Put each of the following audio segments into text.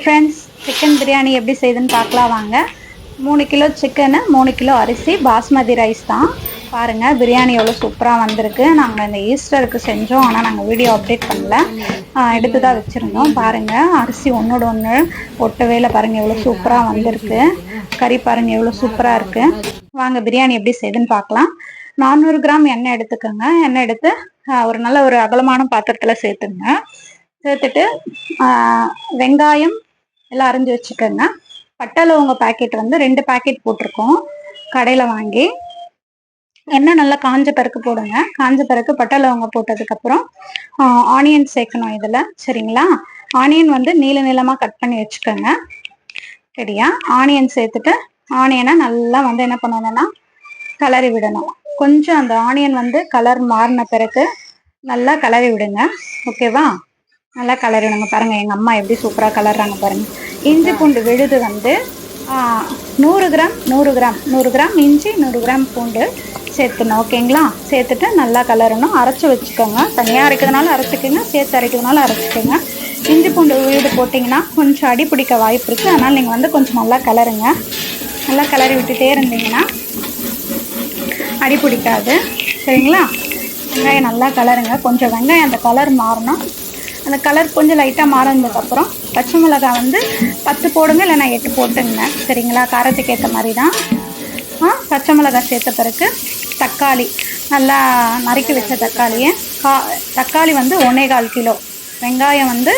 Friends chicken biryani எப்படி செய்யுதுன்னு பார்க்கலாம் வாங்க. மூணு கிலோ சிக்கனு மூணு கிலோ அரிசி பாஸ்மதி ரைஸ் தான். பாருங்கள் பிரியாணி எவ்வளோ சூப்பராக வந்திருக்கு. நாங்கள் இந்த ஈஸ்டருக்கு செஞ்சோம் ஆனால் நாங்கள் வீடியோ அப்டேட் பண்ணல. எடுத்து தான் வச்சுருந்தோம். பாருங்கள் அரிசி ஒன்றோட ஒன்று ஒட்டவே இல்லை. பாருங்கள் எவ்வளோ சூப்பராக வந்திருக்கு. கறி பாருங்கள் எவ்வளோ சூப்பராக இருக்குது வாங்க பிரியாணி எப்படி செய்யுதுன்னு பார்க்கலாம். நானூறு கிராம் எண்ணெய் எடுத்துக்கோங்க. எண்ணெய் எடுத்து ஒரு நல்ல ஒரு அகலமான பாத்திரத்தில் சேர்த்துங்க. சேர்த்துட்டு வெங்காயம் எல்லாம் அரிஞ்சு வச்சுக்கோங்க. பட்டை லவங்க பாக்கெட் வந்து ரெண்டு பாக்கெட் போட்டிருக்கோம். கடையில் வாங்கி. எண்ணெய் நல்லா காஞ்ச பிறகு போடுங்க. காஞ்ச பிறகு பட்டை லவங்க போட்டதுக்கப்புறம் ஆனியன் சேர்க்கணும் இதில். சரிங்களா? ஆனியன் வந்து நீள நீளமாக கட் பண்ணி வச்சுக்கோங்க. சரியா? ஆனியன் சேர்த்துட்டு ஆனியனை நல்லா வந்து என்ன பண்ணணும்னா கலரி விடணும். கொஞ்சம் அந்த ஆனியன் வந்து கலர் மாறின பிறகு நல்லா கலரி விடுங்க. ஓகேவா நல்லா கலர் பாருங்கள் எங்கள் அம்மா எப்படி சூப்பராக கலர்றாங்க பாருங்கள் இஞ்சி பூண்டு விழுது வந்து நூறு கிராம் நூறு கிராம் நூறு கிராம் இஞ்சி நூறு கிராம் பூண்டு சேர்த்துணும் ஓகேங்களா சேர்த்துட்டு நல்லா கலரணும் அரைச்சி வச்சுக்கோங்க. தனியாக அரைக்கிறதுனால அரைச்சிக்கோங்க. சேர்த்து அரைக்கிறதுனால அரைச்சிக்கோங்க. இஞ்சி பூண்டு விழுது போட்டிங்கன்னா கொஞ்சம் அடி பிடிக்க வாய்ப்பு இருக்குது அதனால் நீங்கள் வந்து கொஞ்சம் நல்லா கலருங்க நல்லா கலரி விட்டுட்டே இருந்தீங்கன்னா அடி பிடிக்காது. சரிங்களா? வெங்காயம் நல்லா கலருங்க கொஞ்சம் வெங்காயம் அந்த கலர் மாறணும். அந்த கலர் கொஞ்சம் லைட்டாக மாறினதுக்கப்புறம் பச்சை மிளகாய் வந்து பத்து போடுங்க நான் எட்டு போட்டுங்க சரிங்களா? காரத்துக்கு ஏற்ற மாதிரி தான் ஆ பச்சை மிளகாய் சேர்த்த பிறகு தக்காளி நல்லா நறுக்கி வச்ச தக்காளியை கா தக்காளி வந்து ஒன்றே கால் கிலோ. வெங்காயம் வந்து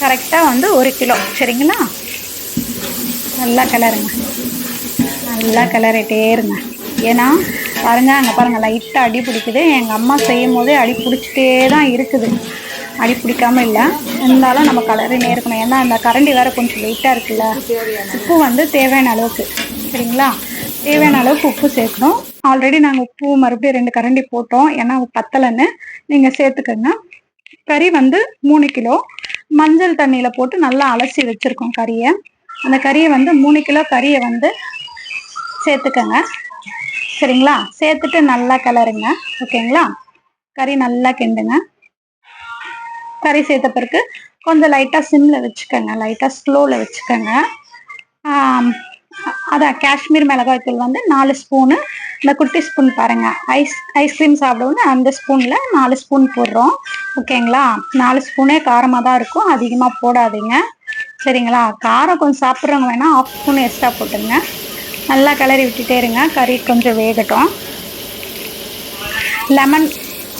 கரெக்டாக வந்து ஒரு கிலோ. சரிங்களா? நல்லா கிளறுங்க. நல்லா கிளறிட்டே இருங்க. ஏன்னா பாருங்கள் அங்கே பாருங்கள் லைட்டாக அடி பிடிக்குது. எங்கள் அம்மா செய்யும் போதே அடி பிடிச்சிட்டே தான் இருக்குது. அடி பிடிக்காம இல்லை. இருந்தாலும் நம்ம கலரினே இருக்கணும். ஏன்னா அந்த கரண்டி வேறு கொஞ்சம் லைட்டாக இருக்குல்ல. உப்பு வந்து தேவையான அளவுக்கு சரிங்களா? தேவையான அளவுக்கு உப்பு சேர்க்கணும். ஆல்ரெடி நாங்கள் உப்பு மறுபடியும் ரெண்டு கரண்டி போட்டோம். ஏன்னா பத்தலைன்னு நீங்கள் சேர்த்துக்கோங்க. கறி வந்து மூணு கிலோ. மஞ்சள் தண்ணியில் போட்டு நல்லா அலசி வச்சுருக்கோம் கறியை. அந்த கறியை வந்து மூணு கிலோ கறியை வந்து சேர்த்துக்கோங்க. சரிங்களா? சேர்த்துட்டு நல்லா கிளறுங்க. ஓகேங்களா? கறி நல்லா கிண்டுங்க. கறி சேர்த்த பிறகு கொஞ்சம் லைட்டாக சிம்மில் வச்சுக்கோங்க. லைட்டாக ஸ்லோவில் வச்சுக்கோங்க. அதான் காஷ்மீர் மிளகாய் தூள் வந்து நாலு ஸ்பூனு இந்த குட்டி ஸ்பூன் பாருங்கள் ஐஸ் ஐஸ்கிரீம் சாப்பிடவுன்னு அந்த ஸ்பூனில் நாலு ஸ்பூன் போடுறோம். ஓகேங்களா நாலு ஸ்பூனே காரமாக தான் இருக்கும். அதிகமாக போடாதீங்க. சரிங்களா? காரம் கொஞ்சம் சாப்பிட்றவங்க வேணால் ஆஃப் ஸ்பூன் எக்ஸ்ட்ரா போட்டுங்க நல்லா கிளறி விட்டுட்டே இருங்க. கறி கொஞ்சம் வேகட்டும். லெமன்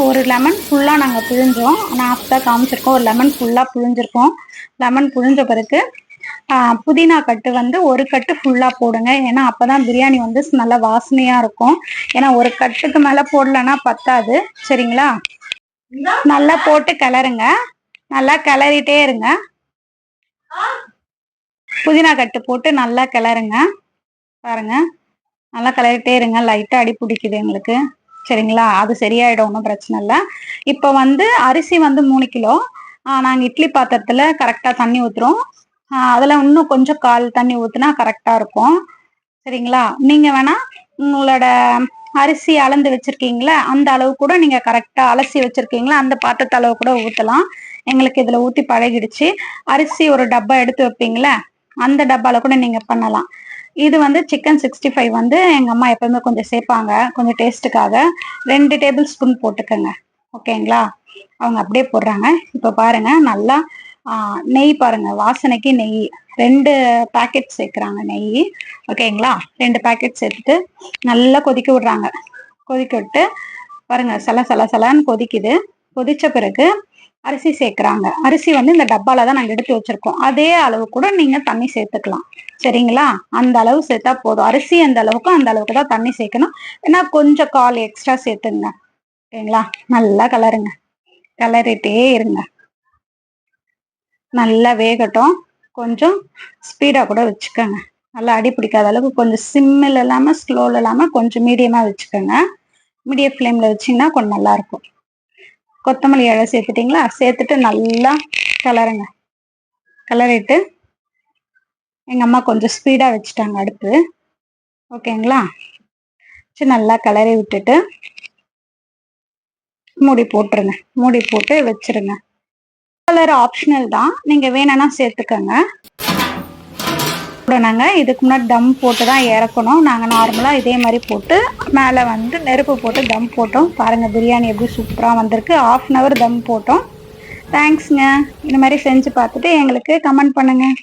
ஒரு லெமன் ஃபுல்லாக நாங்கள் புழிஞ்சோம். நான் ஆஃப் தான் காமிச்சிருக்கோம் ஒரு லெமன் ஃபுல்லாக புழிஞ்சிருக்கோம். லெமன் புழிஞ்ச பிறகு புதினா கட்டு வந்து ஒரு கட்டு ஃபுல்லாக போடுங்க. ஏன்னா அப்போ தான் பிரியாணி வந்து நல்லா வாசனையாக இருக்கும். ஏன்னா ஒரு கட்டுக்கு மேலே போடலன்னா பத்தாது. சரிங்களா? நல்லா போட்டு கிளறுங்க. நல்லா கிளறிட்டே இருங்க. புதினா கட்டு போட்டு நல்லா கிளறுங்க. பாருங்க. நல்லா கிளறிட்டே இருங்க. லைட்டாக அடி பிடிக்குது எங்களுக்கு. சரிங்களா? அது சரியாயிடும் ஒன்றும் பிரச்சனை இல்லை. இப்போ வந்து அரிசி வந்து மூணு கிலோ. நாங்கள் இட்லி பாத்திரத்தில் கரெக்டாக தண்ணி ஊற்றுறோம் அதில் இன்னும் கொஞ்சம் கால் தண்ணி ஊற்றுனா கரெக்டாக இருக்கும். சரிங்களா? நீங்கள் வேணால் உங்களோட அரிசி அளந்து வச்சுருக்கீங்களா? அந்த அளவு கூட நீங்கள் கரெக்டாக அலசி வச்சிருக்கீங்களா? அந்த பாத்திரத்து அளவு கூட ஊற்றலாம் எங்களுக்கு இதில் ஊற்றி பழகிடுச்சு. அரிசி ஒரு டப்பா எடுத்து வைப்பீங்களா? அந்த டப்பாவில் கூட நீங்கள் பண்ணலாம். இது வந்து சிக்கன் சிக்ஸ்டி ஃபைவ் வந்து எங்கள் அம்மா எப்பவுமே கொஞ்சம் சேர்ப்பாங்க. கொஞ்சம் டேஸ்ட்டுக்காக ரெண்டு டேபிள் ஸ்பூன் போட்டுக்கோங்க. ஓகேங்களா? அவங்க அப்படியே போடுறாங்க. இப்போ பாருங்க நல்லா நெய் பாருங்க. வாசனைக்கு நெய். ரெண்டு பேக்கெட் சேர்க்குறாங்க நெய். ஓகேங்களா? ரெண்டு பேக்கெட் சேர்த்துட்டு நல்லா கொதிக்க விடுறாங்க. கொதிக்க விட்டு பாருங்க சல சல சலன்னு கொதிக்குது. கொதிச்ச பிறகு அரிசி சேர்க்குறாங்க. அரிசி வந்து இந்த டப்பால தான் நாங்கள் எடுத்து வச்சிருக்கோம். அதே அளவு கூட நீங்க தண்ணி சேர்த்துக்கலாம். சரிங்களா? அந்த அளவு சேர்த்தா போதும். அரிசி அந்த அளவுக்கு அந்த அளவுக்கு தான் தண்ணி சேர்க்கணும். ஏன்னா கொஞ்சம் கால் எக்ஸ்ட்ரா சேர்த்துங்க. ஓகேங்களா நல்லா கலருங்க. கலரிட்டே இருங்க. நல்லா வேகட்டும். கொஞ்சம் ஸ்பீடாக கூட வச்சுக்கோங்க. நல்லா அடி பிடிக்காத அளவுக்கு கொஞ்சம் சிம்மில் இல்லாமல் ஸ்லோவில் இல்லாமல் கொஞ்சம் மீடியமாக வச்சுக்கோங்க. மீடியம் ஃப்ளேமில் வச்சிங்கன்னா கொஞ்சம் நல்லாயிருக்கும் கொத்தமல்லி இலை சேர்த்துட்டிங்களா? சேர்த்துட்டு நல்லா கலருங்க கலரிட்டு எங்கள் அம்மா கொஞ்சம் ஸ்பீடாக வச்சுட்டாங்க அடுப்பு. ஓகேங்களா? சரி நல்லா கலரி விட்டுட்டு மூடி போட்டுருங்க. மூடி போட்டு வச்சிருங்க. கலர் ஆப்ஷனல் தான். நீங்கள் வேணும்னா சேர்த்துக்கோங்க. நாங்கள் இதுக்கு முன்னாடி தம் போட்டு தான் இறக்கணும். நாங்கள் நார்மலாக இதே மாதிரி போட்டு மேலே வந்து நெருப்பு போட்டு தம் போட்டோம். பாருங்கள் பிரியாணி எப்படி சூப்பராக வந்திருக்கு. ஆஃப் அன் ஹவர் தம் போட்டோம். தேங்க்ஸ்ங்க இந்த மாதிரி செஞ்சு பார்த்துட்டு எங்களுக்கு கமெண்ட் பண்ணுங்கள்